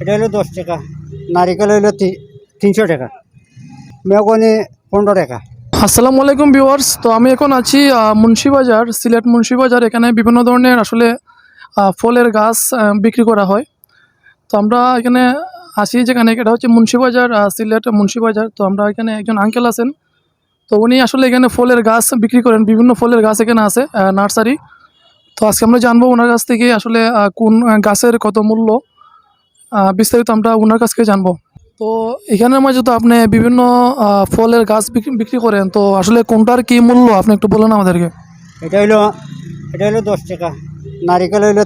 এটা হলো দশ টাকা, নারিকেল হইল তিনশো টাকা মেগনি পনেরো টাকা। আসসালামু আলাইকুম ভিউয়ার্স, তো আমি এখন আছি মুন্সিবাজার সিলেট মুন্সিবাজার এখানে বিভিন্ন ধরনের আসলে ফলের গাছ বিক্রি করা হয়। তো আমরা এখানে আসি যেখানে, এটা হচ্ছে মুন্সিবাজার সিলেট মুন্সিবাজার তো আমরা এখানে একজন আঙ্কেল আছেন। তো উনি আসলে এখানে ফলের গাছ বিক্রি করেন, বিভিন্ন ফলের গাছ এখানে আছে নার্সারি। তো আজকে আমরা জানব ওনার কাছ থেকে আসলে কোন গাছের কত মূল্য। বিস্তারিত আমরা ওনার কাছ থেকে জানব। তো এখানের মাঝে তো আপনি বিভিন্ন ফলের গাছ বিক্রি করেন তো আসলে কোনটার কি মূল্য? আপনি একটু বলেন আমাদেরকে। এটা হইল এটা হইল দশ টাকা নারিকেল হইল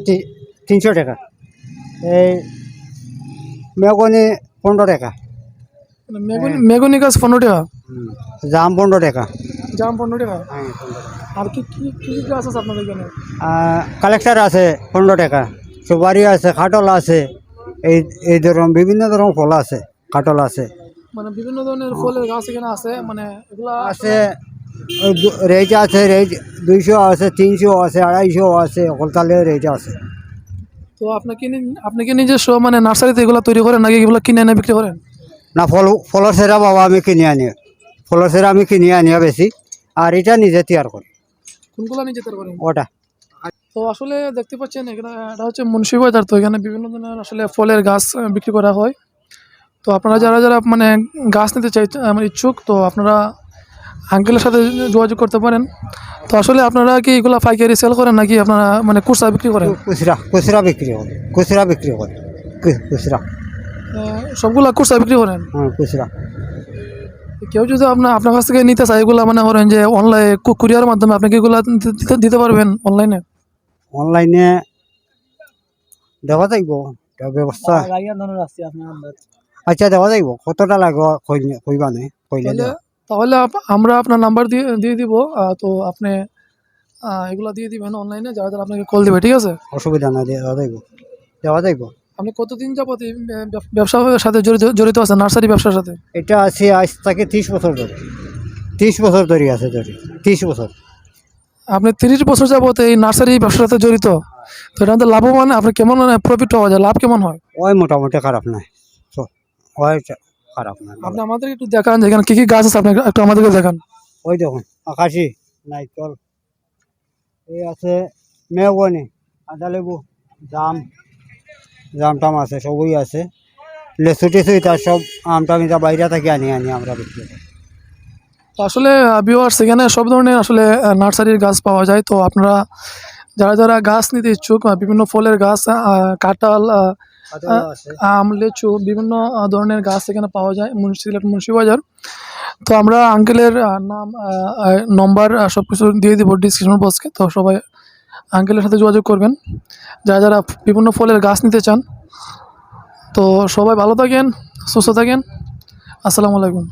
তিনশো টাকা এই মেগনি পনেরো টাকা। মেগুনি মেগুনি গাছ পনেরো টাকা? জাম পনেরো টাকা। জাম পনেরো টাকা? হ্যাঁ। আর কি কি কি কি গাছ আছে আপনাদের এখানে? কালেক্টার আছে পনেরো টাকা সুপারি আছে খাটল আছে এই এই ধরনের বিভিন্ন ধরনের ফল আছে খাটল আছে। মানে বিভিন্ন ধরনের ফলের গাছ এখানে আছে মানে এগুলা আছে রেট আছে রেজ দুইশো আছে তিনশো আছে আড়াইশো আছে কলতালে রেট আছে। তো আপনি কি নি- আপনি কি নিজস্ব মানে নার্সারিতে এগুলো তৈরি করেন নাকি এগুলো কিনে এনে বিক্রি করেন? না ফল ফলের সেরা বাবা আমি কিনে আনি ফলের সেরা আমি কিনে আনিয়া বেশি আর এটা নিজে তৈয়ার করি। কোনগুলো নিজে তৈরি করেন? ওটা। তো আসলে দেখতে পাচ্ছেন এখানে এটা হচ্ছে মুন্সিবাজার তো এখানে বিভিন্ন ধরনের আসলে ফলের গাছ বিক্রি করা হয়। তো আপনারা যারা যারা মানে গাছ নিতে চাই আমার ইচ্ছুক তো আপনারা আঙ্কেলের সাথে যোগাযোগ করতে পারেন। তো আসলে আপনারা কি এগুলো পাইকারি সেল করেন নাকি আপনারা মানে কুচা বিক্রি করেন? খুচরা খুচরা বিক্রি করে খুচরা বিক্রি করে খু- খুচরা। আহ, সবগুলা কুচা বিক্রি করেন? হ্যাঁ খুচরা। কেউ যদি আপনার আপনার কাছ থেকে নিতে চায় এগুলো মানে করেন যে অনলাইনে কুরিয়ার মাধ্যমে আপনি কি এগুলো দিতে পারবেন অনলাইনে অনলাইনে দেওয়া যাইব ব্যবস্থা। আচ্ছা দেওয়া যাইব। কতটা লাগবে কই- কইবা নে কইলে তাহলে আমরা আপনার নাম্বার দিয়ে দিয়ে দিব তো আপনি এগুলো দিয়ে দিবেন অনলাইনে যারা যারা আপনাকে কল দিবে ঠিক আছে? অসুবিধা নাই দেওয়া যাইব। দেওয়া যাইব। আপনি কতদিন যাবত এই ব্যবসার সাথে জড়িত জড়িত আছেন নার্সারি ব্যবসার সাথে? এটা আছে আজ থেকে ত্রিশ বছর ধরে। ত্রিশ বছর ধরে আছে ধরে ত্রিশ বছর। আপনি তিরিশ বছর যাবত এই নার্সারি ব্যবসার সাথে জড়িত তো এটা আমাদের লাভবান আপনি কেমন প্রফিট পাওয়া যায়? লাভ কেমন হয়? ওই মোটামুটি খারাপ ওই খারাপ নাই। আপনি আমাদের একটু দেখান যে এখানে কী কী গাছ আছে আপনি একটু আমাদেরকে দেখান। ওই দেখুন আকাশি নাইকল এই আছে মেহগনি আদা লেবু জাম জাম টাম আছে সবই আছে। লেচু টেচু তার সব আম টাম এটা বাইরে থেকে আনি আনি আমরা বিক্রি করি। তো আসলে ভিউয়ার্স এখানে সব ধরনের আসলে নার্সারির গাছ পাওয়া যায়। তো আপনারা যারা যারা গাছ নিতে ইচ্ছুক বিভিন্ন ফলের গাছ কাঁঠাল আম লিচু বিভিন্ন ধরনের গাছ এখানে পাওয়া যায় মুন্সি সিলেট মুন্সিবাজার। তো আমরা আঙ্কেলের নাম নম্বর সব কিছু দিয়ে দিব ডিসক্রিপশন বক্সকে তো সবাই আঙ্কেলের সাথে যোগাযোগ করবেন। যারা যারা বিভিন্ন ফলের গাছ নিতে চান তো সবাই ভালো থাকেন সুস্থ থাকেন। আসসালামু আলাইকুম।